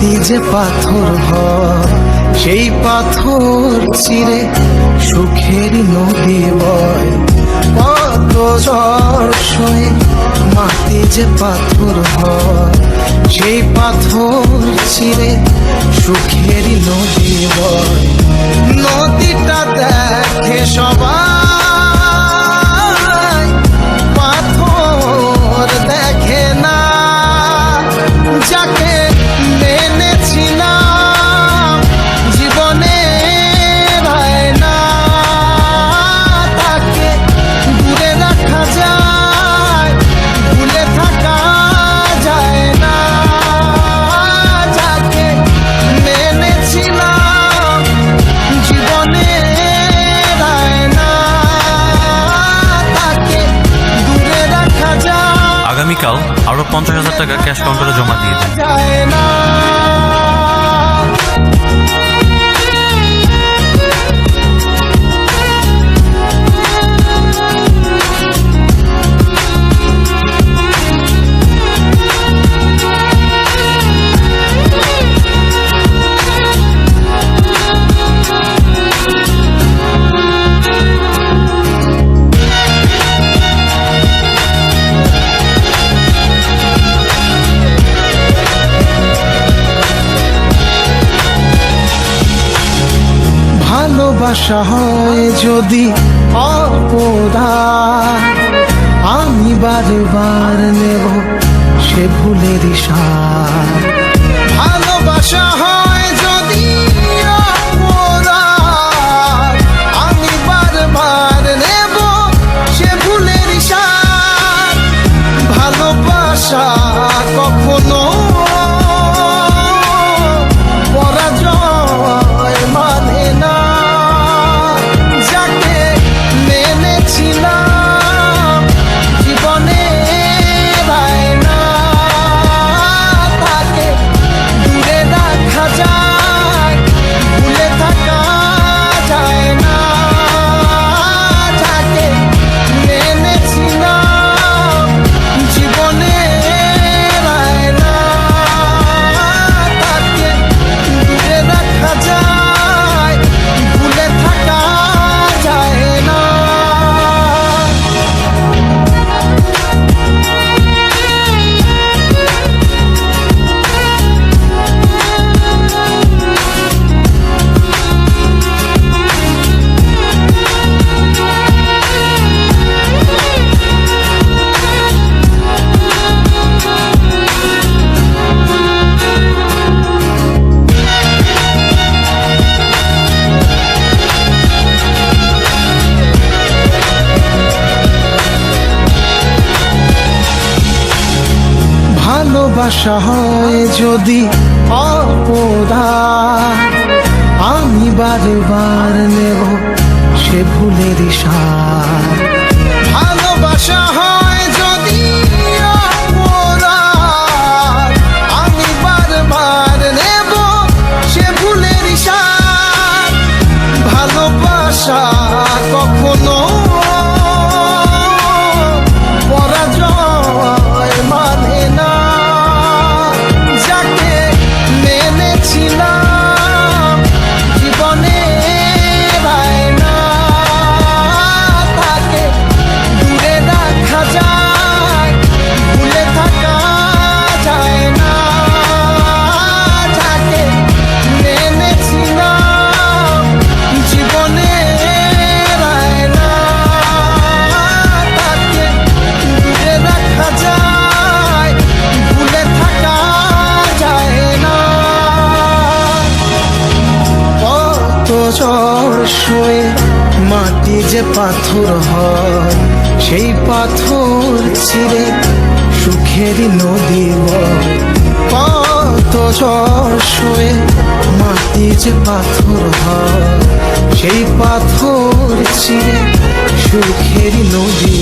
চড় যে পাথর হয় সেই পাথর চিরে সুখের নদী বয়। কত শোয়ে মাটি যে পাথর হয় সেই পাথর চিরে সুখের নদী বয়। নদীটা দেখে সবাই আগামীকাল আরও পঞ্চাশ হাজার টাকা ক্যাশ কাউন্টারে জমা দিয়ে দেন। ভালোবাসা হয় যদি অপদার আমি বারবার নেব সে ভুলের সার ভালোবাসা হয় ভালোবাসা হয় যদি অপদা আমি বারবার নেব সে ভুলের সার। ভালোবাসা হয় চর শোয়ে মাটি যে পাথর হয়, সেই পাথর ছিঁড়ে সুখের নদী কত চর শোয়ে মাটি যে পাথর হয়, সেই পাথর ছিঁড়ে সুখের নদী